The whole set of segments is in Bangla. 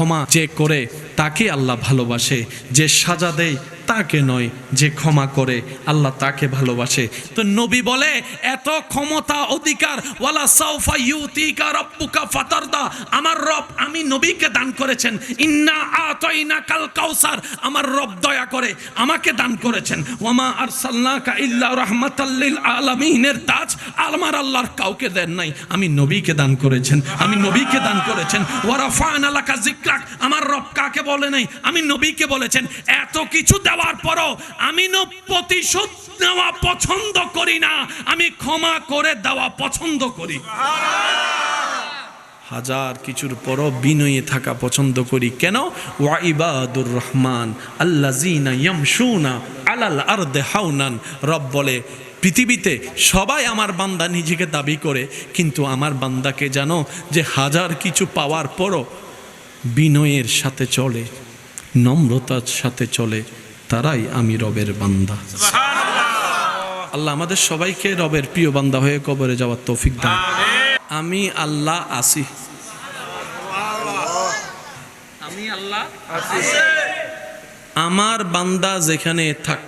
ক্ষমা যে করে তাকে আল্লাহ ভালোবাসে। যে সাজা দেয় তাকে নয় যে ক্ষমা করে, আল্লাহ তাকে ভালোবাসে। তো নবী বলে, এত ক্ষমতা, অধিকার, ওয়ালা সাউফা ইউতিকা রব্বুকা ফাতারদা। আমার রব আমি নবীকে দান করেছেন। ইন্না আতাইনা কাল কাউসার। আমার রব দয়া করে আমাকে দান করেছেন। ওয়ামা আরসালনাকা ইল্লা রাহমাতাল লিল আলামিনের তাজ। আমার আল্লাহর কাউকে দেন নাই। আমি নবীকে দান করেছেন। আমি নবীকে দান করেছেন। ওয়ারাফানা লাকা যিকরাক। আমার রব কাকে বলে নাই? আমি নবীকে বলেছেন। এত কিছু দেওয়ার পরও আমি প্রতিশোধ নেওয়া পছন্দ করি না, আমি ক্ষমা করে দেওয়া পছন্দ করি। হাজার কিছুর পরও বিনয়ে থাকা পছন্দ করি। কেন? ওয়াইবাদুর রহমান আল্লাজিনা ইয়ামশুনা আলাল আরদে হাউনান রব বলে, পৃথিবীতে সবাই আমার বান্দা নিজেকে দাবি করে, কিন্তু আমার বান্দাকে জানো যে হাজার কিছু পাওয়ার পরও বিনয়ের সাথে চলে, নম্রতার সাথে চলে তারাই আমি রবের বান্দা। আল্লাহ আমাদের সবাইকে রবের প্রিয় বান্দা হয়ে কবরে যাওয়ার তৌফিক দান। আমি আল্লাহ আসি আমি আল্লাহ আমার বান্দা যেখানে থাক।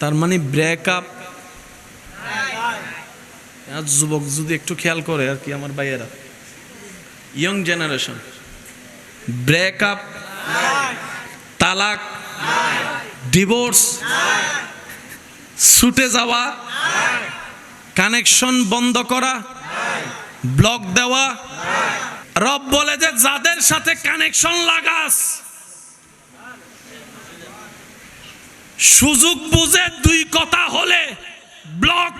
তার মানে ব্রেকআপ যুবক যদি একটু খেয়াল করে আর কি আমার ভাইয়েরা। ইয়ং জেনারেশন ব্রেকআপ তালাক, ডিভোর্স, ছুটে যাওয়া, কানেকশন বন্ধ করা, ব্লক দেওয়া, রব বলে যে যাদের সাথে কানেকশন লাগাস, সুযোগ বুঝে দুই কথা হলে ব্লক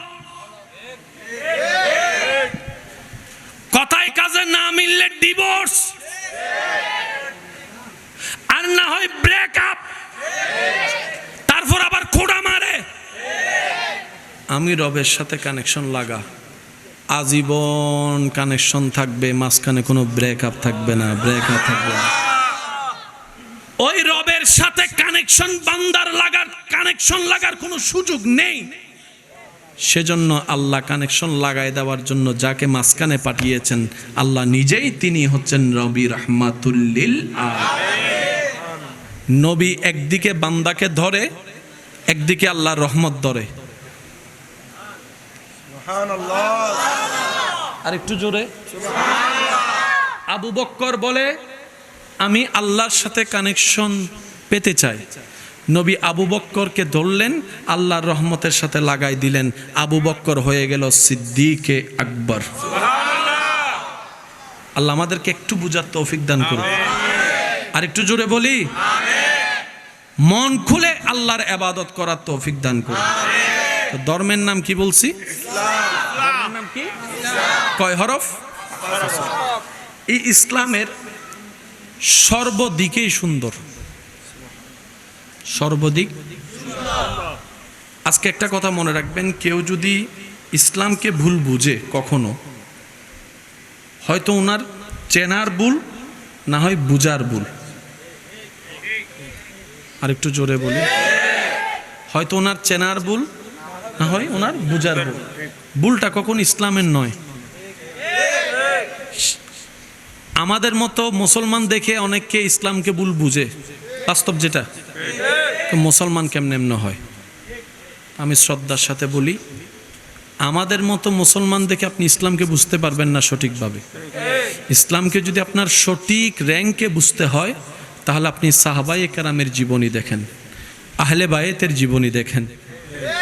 কথায় কাজে না মিললে ডিভোর্স আর না হয় ব্রেকআপ তারপর আবার খোড়া মারে আমি রবের সাথে কানেকশন লাগা। আজীবন কানেকশন থাকবে, মাঝখানে কোনো ব্রেকআপ থাকবে না ব্রেকআপ থাকবে না। ওই রবের সাথে কানেকশন বান্দার লাগার কানেকশন লাগার কোনো সুযোগ নেই। সেজন্য আল্লাহ কানেকশন লাগাই দেওয়ার জন্য যাকে মাঝখানে পাঠিয়েছেন, আল্লাহ নিজেই তিনি হচ্ছেন রবি রহমাতুল্লিল নবী একদিকে বান্দাকে ধরে, একদিকে আল্লাহর রহমত ধরে। আর একটু জোরে। আবু বক্কর বলে আমি আল্লাহর সাথে কানেকশন পেতে চাই। নবী আবু বক্করকে ধরলেন আল্লাহর রহমতের সাথে লাগাই দিলেন। আবু বক্কর হয়ে গেল সিদ্দিকে আকবর। আল্লাহ আমাদেরকে একটু বুঝার তৌফিক দান করুন। আর একটু জোরে বলি মন খুলে আল্লাহর আবাদত করার তৌফিক দান করুন। ধর্মের নাম কি বলছি? ধর্মের নাম কি? কয় হরফ? এই ইসলামের সর্বদিকেই সুন্দর। সর্বদিক। আজকে একটা কথা মনে রাখবেন কেউ যদি ইসলামকে ভুল বুঝে কখনো হয়তো ওনার চেনার ভুল না হয় বুজার ভুল। আর একটু জোরে বলি। হয়তো ওনার চেনার ভুল না হয় ওনার? বুজার ভুল ভুলটা কখন? ইসলামের নয়। আমাদের মতো মুসলমান দেখে অনেককে ইসলামকে ভুল বুঝে। বাস্তব যেটা। তো মুসলমান কেমন এমন হয়? আমি শ্রদ্ধার সাথে বলি, আমাদের মতো মুসলমান দেখে আপনি ইসলামকে বুঝতে পারবেন না সঠিকভাবে। ইসলামকে যদি আপনার সঠিক র্যাঙ্কে বুঝতে হয়, তাহলে আপনি সাহাবাই কেরামের জীবনী দেখেন, আহলে বায়েতের জীবনী দেখেন।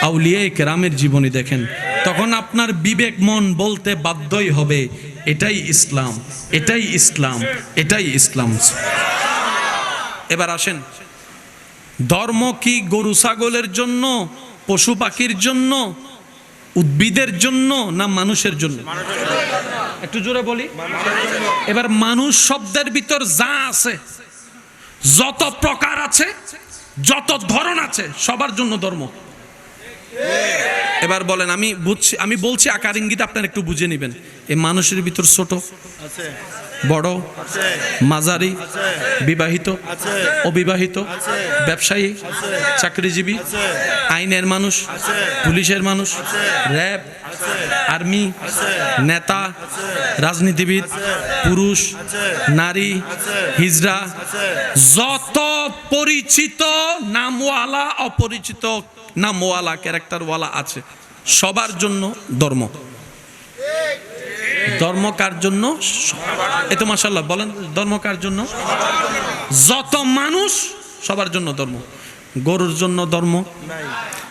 আউলিয়া কেরামের জীবনী দেখেন। তখন আপনার বিবেক, মন বলতে বাধ্যই হবে, এটাই ইসলাম এটাই ইসলাম এটাই ইসলাম। এবার আসেন। ধর্ম কি গরু, ছাগলের জন্য, পশু পাখির জন্য, উদ্ভিদের জন্য, না মানুষের জন্য? একটু জোরে বলি। এবার মানুষ শব্দের ভিতর যা আছে, যত প্রকার আছে, যত ধরন আছে, সবার জন্য ধর্ম। এবার বলেন, আমি বুঝছি, আমি বলছি আকার ইঙ্গিত, আপনারা একটু বুঝে নেবেন। এই মানুষের ভিতর ছোট, বড়, মাঝারি, বিবাহিত, অবিবাহিত, ব্যবসায়ী, চাকরিজীবী, আইনের মানুষ, পুলিশের মানুষ, র্যাব, আর্মি, নেতা, রাজনীতিবিদ, পুরুষ, নারী, হিজড়া, যত পরিচিত নামওয়ালা অপরিচিত নামওয়ালা ক্যারেক্টারওয়ালা আছে। সবার জন্য ধর্ম। ধর্ম কার জন্য? এ তো মাসাল্লাহ বলেন ধর্ম কার জন্য? যত মানুষ, সবার জন্য ধর্ম। গরুর জন্য ধর্ম,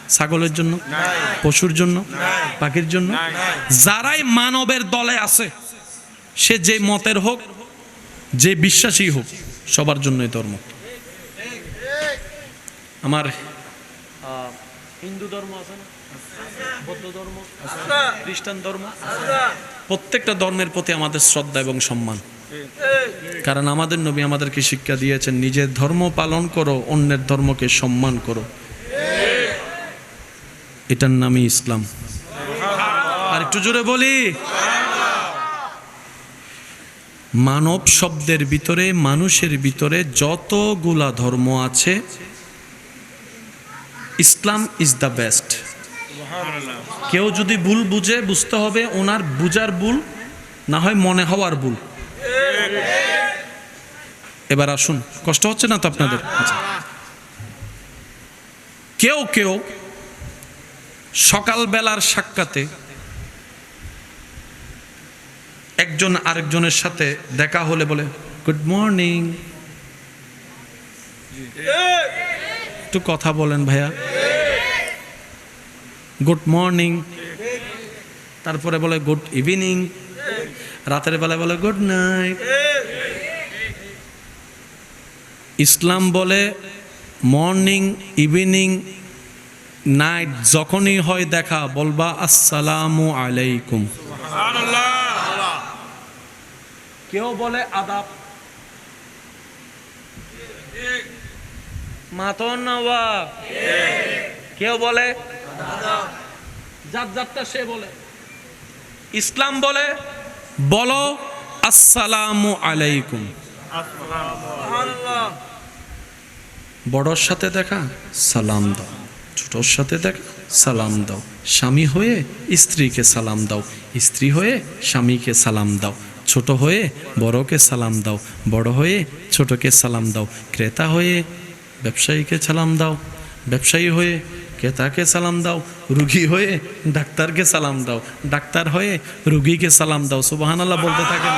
ছাগলের জন্য, পশুর জন্য, পাখির জন্য। যারাই মানবের দলে আছে, সে যে মতের হোক, যে বিশ্বাসী হোক, সবার জন্যই ধর্ম। আমার হিন্দু ধর্ম আছে না? বৌদ্ধ ধর্ম খ্রিস্টান ধর্ম? প্রত্যেকটা ধর্মের প্রতি আমাদের শ্রদ্ধা এবং সম্মান। কারণ আমাদের নবী আমাদেরকে শিক্ষা দিয়েছেন নিজের ধর্ম পালন করো অন্যের ধর্মকে সম্মান করো। এটার নামই ইসলাম। আর একটু জোরে বলি। মানব শব্দের ভিতরে মানুষের ভিতরে যতগুলা ধর্ম আছে ইসলাম ইজ দ্য বেস্ট কেউ যদি ভুল বুঝে, বুঝতে হবে ওনার বুঝার ভুল, না হয় মনে হওয়ার ভুল। এবার আসুন, কষ্ট হচ্ছে না তো আপনাদের? আচ্ছা। কেউ কেউ সকালবেলার সাক্ষাতে একজন আরেকজনের সাথে দেখা হলে বলে গুড মর্নিং একটু কথা বলেন ভাইয়া। গুড মর্নিং তারপরে বলে গুড ইভিনিং রাতের বেলায় বলে গুড নাইট ইসলাম বলে মর্নিং ইভিনিং নাইট যখনই হয় দেখা। বলবা আসসালামু আলাইকুম। কেউ বলে আদাব। মাতন নবাব কেউ বলে? সে বলে। ইসলাম বলে বলো আসসালামু আলাইকুম। বড়র সাথে দেখা সালাম দাও। ছোটর সাথে দেখা সালাম দাও। স্বামী হয়ে স্ত্রীকে সালাম দাও। স্ত্রী হয়ে স্বামীকে সালাম দাও। ছোট হয়ে বড়কে সালাম দাও। বড় হয়ে ছোটকে সালাম দাও। ক্রেতা হয়ে ব্যবসায়ীকে সালাম দাও, ব্যবসায়ী হয়ে ক্রেতাকে সালাম দাও, রুগী হয়ে ডাক্তারকে সালাম দাও, ডাক্তার হয়ে রুগীকে সালাম দাও সুবাহান আল্লাহ বলতে থাকেন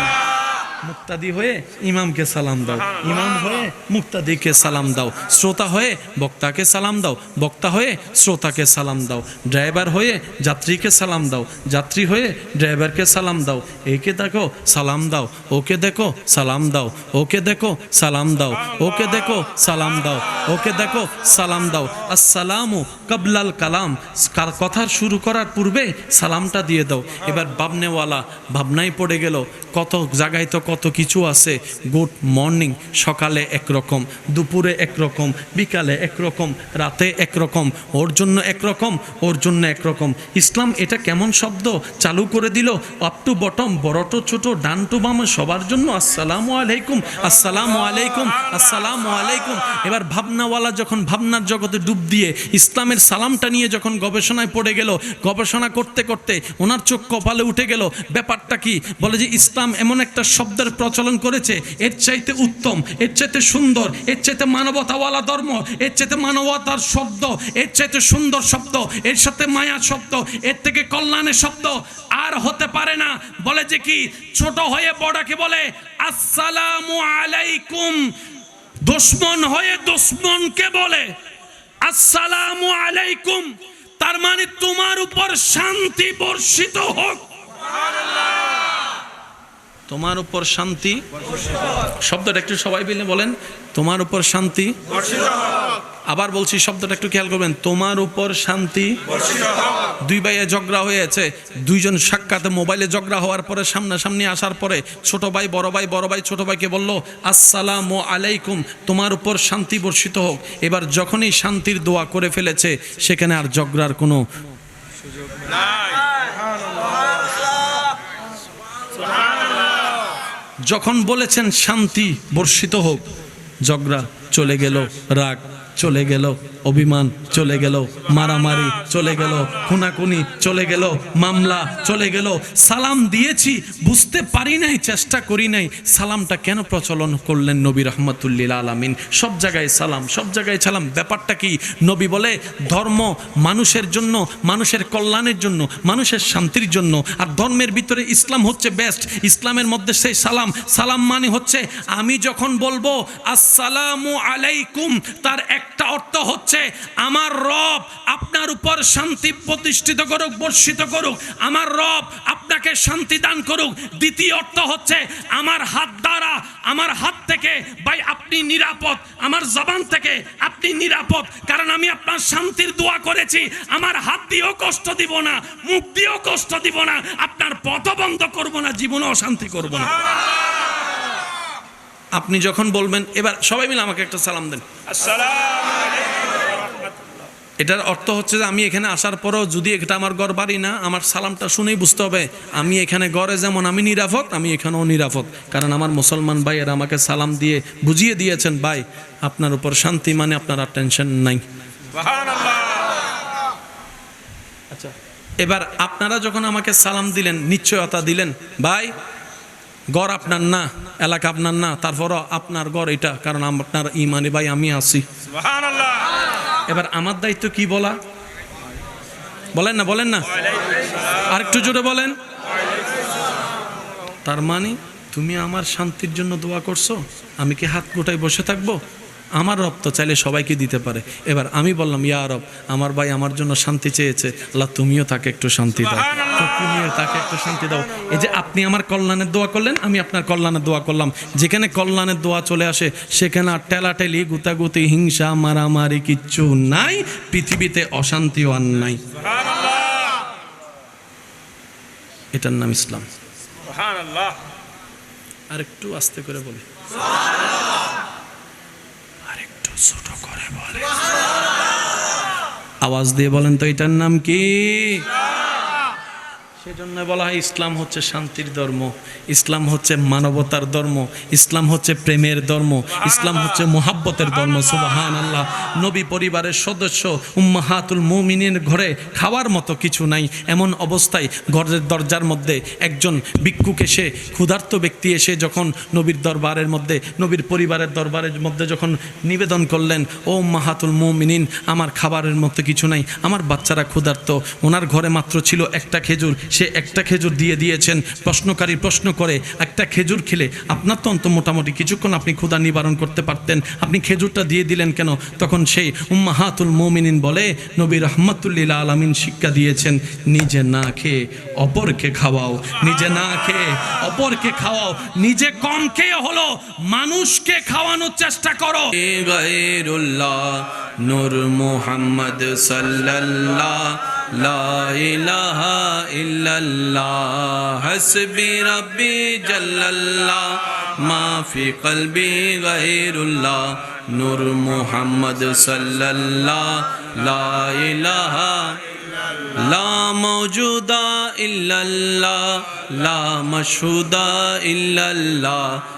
মুক্তাদি হয়ে ইমামকে সালাম দাও ইমাম হয়ে মুক্তাদিকে সালাম দাও শ্রোতা হয়ে বক্তাকে সালাম দাও বক্তা হয়ে শ্রোতাকে সালাম দাও ড্রাইভার হয়ে যাত্রীকে সালাম দাও যাত্রী হয়ে ড্রাইভারকে সালাম দাও একে দেখো সালাম দাও ওকে দেখো সালাম দাও ওকে দেখো সালাম দাও ওকে দেখো সালাম দাও ওকে দেখো সালাম দাও আসসালামু কাবলাল কালাম কার কথা শুরু করার পূর্বে সালামটা দিয়ে দাও এবার ভাবনেওয়ালা ভাবনায় পড়ে গেল কত জায়গায় তো কত কিছু আছে। গুড মর্নিং, সকালে একরকম, দুপুরে একরকম, বিকালে একরকম, রাতে একরকম, ওর জন্য একরকম, ওর জন্য একরকম। ইসলাম এটা কেমন শব্দ? চালু করে দিল আপ টু বটম বড় টু ছোট, ডান টু বাম, সবার জন্য আসসালামু আলাইকুম আসসালামু আলাইকুম আসসালামু আলাইকুম। এবার ভাবনাওয়ালা যখন ভাবনার জগতে ডুব দিয়ে ইসলামের সালামটা নিয়ে যখন গবেষণায় পড়ে গেল, গবেষণা করতে করতে ওনার চোখ কপালে উঠে গেল, ব্যাপারটা কি? বলে যে ইসলাম এমন একটা শব্দের প্রচলন করেছে, এর চাইতে উত্তম, এর চাইতে সুন্দর, এর চাইতে মানবতাওয়ালা ধর্ম, এর চাইতে মানবতার শব্দ, এর চাইতে সুন্দর শব্দ, এর সাথে মায়া শব্দ, এর থেকে কল্যাণের শব্দ আর হতে পারে না। বলে যে কি, ছোট হয়ে বড়কে বলে, আসসালামু আলাইকুম। দুশ্মন হয়ে দুশ্মনকে বলে, আসসালামু আলাইকুম। তার মানে তোমার উপর শান্তি বর্ষিত হোক। তোমার উপর শান্তি। শব্দটা একটু সবাই মিলে বলেন, তোমার উপর শান্তি। আবার বলছি, শব্দটা একটু খেয়াল করবেন, তোমার উপর শান্তি। দুই ভাইয়ে ঝগড়া হয়েছে, দুইজন সাক্ষাতে মোবাইলে ঝগড়া হওয়ার পরে, সামনাসামনি আসার পরে, ছোট ভাই, বড় ভাই বড় ভাই ছোট ভাইকে বলল, আসসালাম আলাইকুম, তোমার উপর শান্তি বর্ষিত হোক। এবার যখনই শান্তির দোয়া করে ফেলেছে, সেখানে আর ঝগড়ার কোনো যখন বলেছেন শান্তি বর্ষিত হোক ঝগড়া চলে গেল রাগ চলে গেল, অভিমান চলে গেল, মারামারি চলে গেল, খুনাখুনি চলে গেল, মামলা চলে গেল, সালাম দিয়েছি, বুঝতে পারি নাই, চেষ্টা করি নাই, সালামটা কেন প্রচলন করলেন নবী রহমতুল্লিল আলামিন? সব জায়গায় সালাম, সব জায়গায় সালাম, ব্যাপারটা কি? নবী বলে, ধর্ম মানুষের জন্য, মানুষের কল্যাণের জন্য, মানুষের শান্তির জন্য, আর ধর্মের ভিতরে ইসলাম হচ্ছে বেস্ট ইসলামের মধ্যে সেই সালাম সালাম মানে হচ্ছে, আমি যখন বলব, আসসালামু আলাইকুম, তার একটা অর্থ হচ্ছে আমার রব আপনার উপর শান্তি প্রতিষ্ঠিত করুক, বর্ষিত করুক। আমার রব আপনাকে শান্তি দান করুক। দ্বিতীয় অর্থ হচ্ছে আমার হাত দ্বারা, আমার হাত থেকে, ভাই, আপনি নিরাপদ। আমার জবান থেকে আপনি নিরাপদ। কারণ আমি আপনার শান্তির দোয়া করেছি। আমার হাত দিয়েও কষ্ট দিব না, মুখ দিয়েও কষ্ট দিব না। আপনার পথ বন্ধ করব না জীবনে অশান্তি করব না। আপনি যখন বলবেন, এবার সবাই মিলে আমাকে একটা সালাম দেন। এটার অর্থ হচ্ছে যে আমি এখানে আসার পরেও যদি এটা আমার ঘর বাড়ি না, আমার সালামটা শুনেই বুঝতে হবে, আমি এখানে ঘরে যেমন আমি নিরাপদ, আমি এখানেও নিরাপদ। কারণ আমার মুসলমান ভাইয়েরা আমাকে সালাম দিয়ে বুঝিয়ে দিয়েছেন, ভাই, আপনার উপর শান্তি মানে আপনার আর টেনশন নাই। আচ্ছা এবার আপনারা যখন আমাকে সালাম দিলেন, নিশ্চয়তা দিলেন, ভাই গড় আপনার না এলাকা আপনার না তারপর আপনার গড় এটা কারণ আপনার ইমানে ভাই আমি আছি। এবার আমার দায়িত্ব কি বলা? বলেন না বলেন না। আর একটু জোরে বলেন। তার মানে তুমি আমার শান্তির জন্য দোয়া করছ? আমি কি হাত গোটায় বসে থাকব? আমার রব তো চাইলে সবাইকে দিতে পারে। এবার আমি বললাম ইয়া রব আমার ভাই আমার জন্য শান্তি চেয়েছে। আল্লাহ তুমিও তাকে একটু শান্তি দাও। তুমিও তাকে একটু শান্তি দাও। এই যে আপনি আমার কল্যাণের দোয়া করলেন আমি আপনার কল্যাণের দোয়া করলাম। যেখানে কল্যাণের দোয়া চলে আসে সেখানে আর টেলাটেলি গুতাগুতি হিংসা মারামারি কিচ্ছু নাই। পৃথিবীতে অশান্তিও আর নাই। এটার নাম ইসলাম। আর একটু আস্তে করে বলি। ছোট করে বলে। আওয়াজ দিয়ে বলেন তো এটার নাম কি? সেজন্য বলা হয় ইসলাম হচ্ছে শান্তির ধর্ম, ইসলাম হচ্ছে মানবতার ধর্ম, ইসলাম হচ্ছে প্রেমের ধর্ম, ইসলাম হচ্ছে মোহাব্বতের ধর্ম সুবাহান আল্লাহ নবী পরিবারের সদস্য, উম্মাহাতুল মুমিনের ঘরে খাওয়ার মতো কিছু নাই। এমন অবস্থায় ঘরের দরজার মধ্যে একজন ভিক্ষুক এসে, ক্ষুধার্ত ব্যক্তি এসে যখন নবীর দরবারের মধ্যে, নবীর পরিবারের দরবারের মধ্যে যখন নিবেদন করলেন, ও মাহাতুল মুমিনিন, আমার খাবারের মতো কিছু নাই, আমার বাচ্চারা ক্ষুধার্ত, ওনার ঘরে মাত্র ছিল একটা খেজুর সে একটা খেজুর দিয়ে দিয়েছেন, প্রশ্নকারী প্রশ্ন করে, একটা খেজুর খেলে আপনার তো অন্ত মোটামুটি কিছুক্ষণ আপনি ক্ষুধা নিবারণ করতে পারতেন। আপনি খেজুরটা দিয়ে দিলেন কেন? তখন সেই উম্মাহাতুল মমিনিন বলে, নবী রহমতুল্লিল আলমিন শিক্ষা দিয়েছেন, নিজে না খেয়ে অপরকে খাওয়াও, নিজে না খেয়ে অপরকে খাওয়াও, নিজে কম খেয়ে হলো, মানুষকে খাওয়ানোর চেষ্টা করো। নূর মুহাম্মদ সাল্লাল্লাহ لا إله إلا الله. حسبي ربي جل الله. ما في قلبي غير الله. نور محمد صلى الله. لا إله لا موجود إلا الله. لا مشهود إلا الله.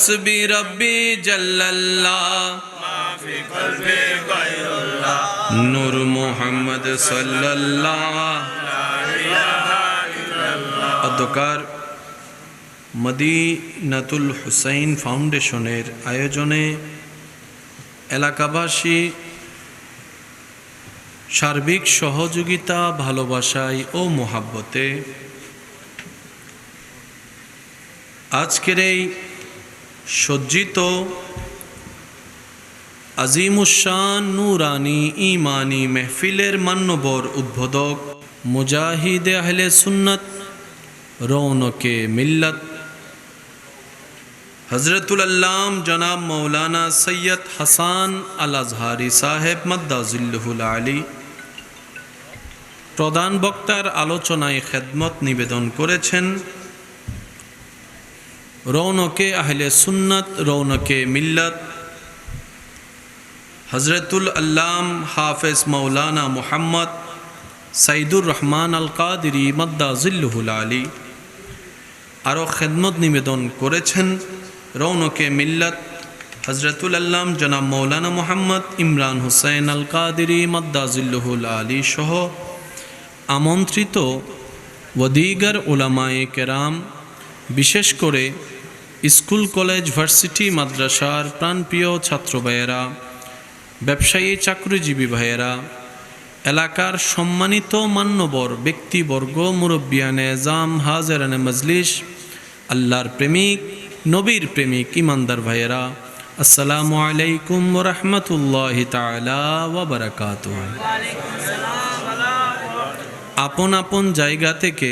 হাসবি রব্বি জাল্লাল্লাহ। নূর মোহাম্মদ সাল্লাল্লাহ। অধ্যকার মদিনাতুল হুসাইন ফাউন্ডেশনের আয়োজনে এলাকাবাসী সার্বিক সহযোগিতা ভালোবাসায় ও মোহাব্বতে আজকের এই সজ্জিত আজিমুসান নুরানি ইমানি মেহফিলের মান্যবর উদ্বোধক মুজাহিদে আহলে সুন্নত, রৌনকে মিল্লত। হজরতুল আল্লাম জনাব মৌলানা সৈয়দ হাসান আল আজহারি সাহেব মাদ্দাজুল্লুহুল আলী। প্রধান বক্তার আলোচনায় খেদমত নিবেদন করেছেন রৌনকে আহলে সুন্নত, রৌনকে মিল্লত। হজরতুল আল্লাম হাফেজ মৌলানা মুহাম্মদ সাইদুর রহমান আল কাদিরি মদ্দাজুল্লুহুল আলী। আরও খেদমত নিবেদন করেছেন রৌনকে মিল্লত। হজরতুল আল্লাম জনাব মৌলানা মোহাম্মদ ইমরান হুসাইন আল কাদিরি মদ্দাজুল্লুহুল আলী সহ আমন্ত্রিত ওদিগার ওলামায়ে কেরাম বিশেষ করে স্কুল, কলেজ, ভার্সিটি, মাদ্রাসার প্রাণপ্রিয় ছাত্র ভাইয়েরা, ব্যবসায়ী, চাকরিজীবী ভাইয়েরা, এলাকার সম্মানিত মান্যবর ব্যক্তিবর্গ মুরব্বিয়ানে জাম হাজেরানে মজলিস, আল্লাহর প্রেমিক, নবীর প্রেমিক, ইমানদার ভাইয়েরা, আসসালামু আলাইকুম রহমতুল্লাহ তালা ওবরাকাত আপন আপন জায়গা থেকে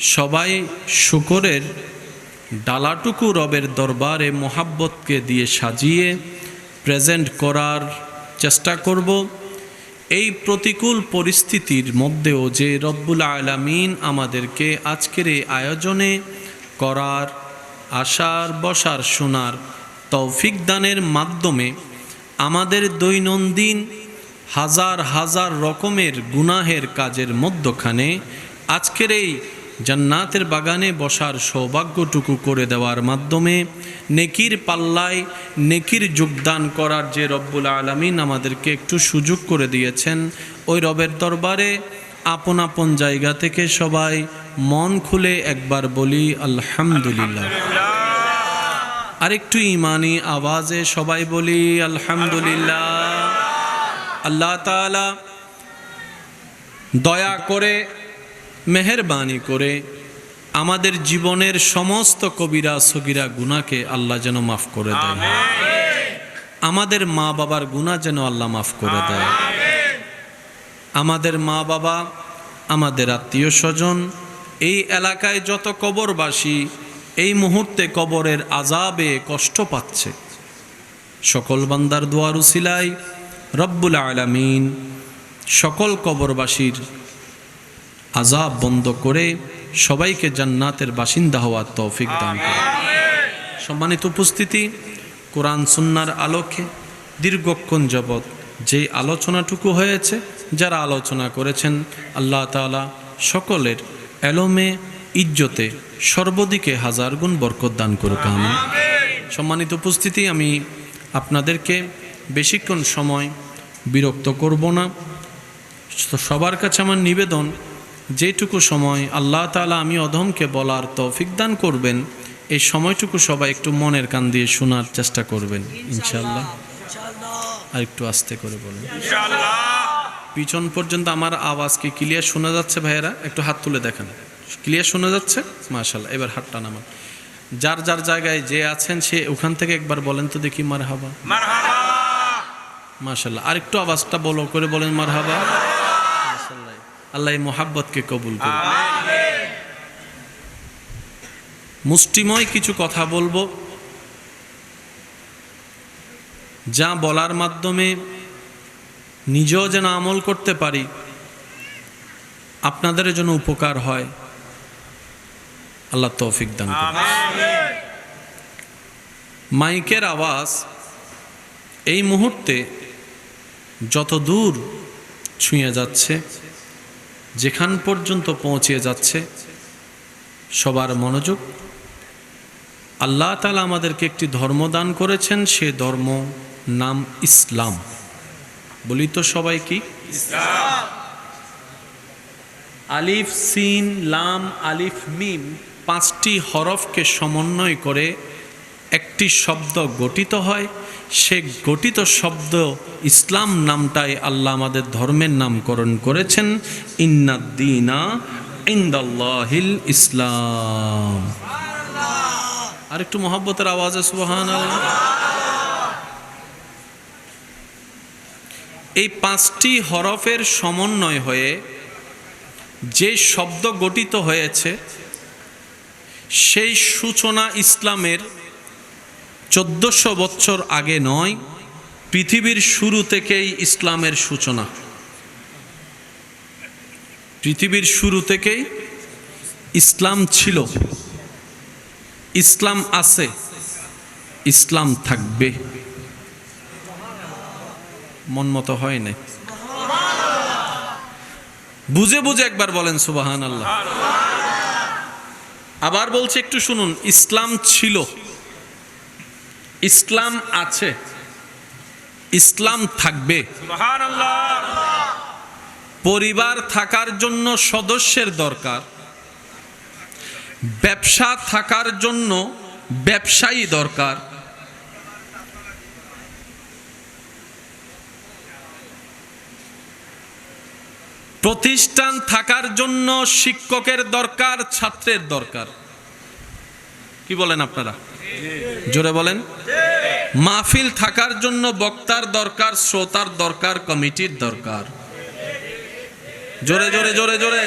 সবাই শুকরের ডালাটুকু রবের দরবারে মোহাব্বতকে দিয়ে সাজিয়ে প্রেজেন্ট করার চেষ্টা করব। এই প্রতিকূল পরিস্থিতির মধ্যেও যে রব্বুল আলামিন আমাদেরকে আজকের এই আয়োজনে করার আসার বসার, শোনার তৌফিক দানের মাধ্যমে আমাদের দৈনন্দিন হাজার হাজার রকমের গুনাহের কাজের মধ্যখানে আজকের এই জান্নাতের বাগানে বসার সৌভাগ্যটুকু করে দেওয়ার মাধ্যমে নেকির পাল্লায় নেকির যোগদান করার যে রব্বুল আলমিন আমাদেরকে একটু সুযোগ করে দিয়েছেন, ওই রবের দরবারে আপন আপন জায়গা থেকে সবাই মন খুলে একবার বলি, আলহামদুলিল্লাহ। আরেকটু ইমানি আওয়াজে সবাই বলি, আলহামদুলিল্লাহ। আল্লাহ তালা দয়া করে মেহরবানি করে আমাদের জীবনের সমস্ত কবিরা সগিরা গুনাকে আল্লাহ যেন মাফ করে দেয়। আমাদের মা বাবার গুণা যেন আল্লাহ মাফ করে দেয়। আমাদের মা বাবা আমাদের আত্মীয় স্বজন এই এলাকায় যত কবরবাসী এই মুহূর্তে কবরের আজাবে কষ্ট পাচ্ছে। সকল বান্দার দোয়ার উসিলাই রব্বুল আলামিন সকল কবরবাসীর আজাব বন্ধ করে সবাইকে জান্নাতের বাসিন্দা হওয়ার তৌফিক দান করে সম্মানিত উপস্থিতি কোরআন সুন্নার আলোকে দীর্ঘক্ষণ যাবৎ যে আলোচনাটুকু হয়েছে যারা আলোচনা করেছেন আল্লাহ তালা সকলের এলমে ইজ্জতে সর্বদিকে হাজার গুণ বরকত দান করুক আমি সম্মানিত উপস্থিতি আমি আপনাদেরকে বেশিক্ষণ সময় বিরক্ত করব না। সবার কাছে আমার নিবেদন যেটুকু সময় আল্লাহ তালা আমি অধমকে বলার তৌফিক দান করবেন এই সময়টুকু সবাই একটু মনের কান দিয়ে শোনার চেষ্টা করবেন ইনশাল্লাহ আর একটু আস্তে করে বলুন। পিছন পর্যন্ত আমার আওয়াজ কি ক্লিয়ার শোনা যাচ্ছে ভাইয়েরা? একটু হাত তুলে দেখেন। ক্লিয়ার শোনা যাচ্ছে? মাশাল্লাহ এবার হাতটা নামান। যার যার জায়গায় যে আছেন সে ওখান থেকে একবার বলেন তো দেখি মার হাবা মাশাল্লাহ আর একটু আওয়াজটা বলো করে বলেন মার হাবা আল্লাহ এই মোহাব্বতকে কবুল করুন। মুষ্টিময় কিছু কথা বলব। যা বলার মাধ্যমে নিজেও যেন আমল করতে পারি আপনাদের জন্য উপকার হয়। আল্লাহ তৌফিক দান মাইকের আওয়াজ এই মুহূর্তে যত দূর ছুঁয়ে যাচ্ছে যেখান পর্যন্ত পৌঁছে যাচ্ছে, সবার মনোযোগ। আল্লাহ তালা আমাদেরকে একটি ধর্ম দান করেছেন, সে ধর্ম নাম ইসলাম। বলি তো সবাই কি? আলিফ, সিন, লাম, আলিফ, মিম পাঁচটি হরফকে সমন্বয় করে একটি শব্দ গঠিত হয়। সে গঠিত শব্দ ইসলাম নামটাই আল্লাহ আমাদের ধর্মের নামকরণ করেছেন ইন্নাদ্দিনা ইন্দাল্লাহিল ইসলাম। আর একটু মহব্বতের আওয়াজে সুবহান এই পাঁচটি হরফের সমন্বয় হয়ে যে শব্দ গঠিত হয়েছে, সেই সূচনা ইসলামের চোদ্দশো বছর আগে নয়, পৃথিবীর শুরু থেকেই ইসলামের সূচনা। পৃথিবীর শুরু থেকেই ইসলাম ছিল। ইসলাম আছে, ইসলাম থাকবে। মন মতো হয় নাই। বুঝে বুঝে একবার বলেন সুবাহান আল্লাহ আবার বলছে, একটু শুনুন, ইসলাম ছিল। ইসলাম আছে। ইসলাম থাকবে। পরিবার থাকার জন্য সদস্যের দরকার। ব্যবসা থাকার জন্য ব্যবসায়ী দরকার। প্রতিষ্ঠান থাকার জন্য শিক্ষকের দরকার ছাত্রের দরকার। কি বলেন আপনারা? জোরে বলেন। মাহফিল থাকার জন্য বক্তার দরকার, শ্রোতার দরকার, কমিটির দরকার। জোরে জোরে জোরে জোরে।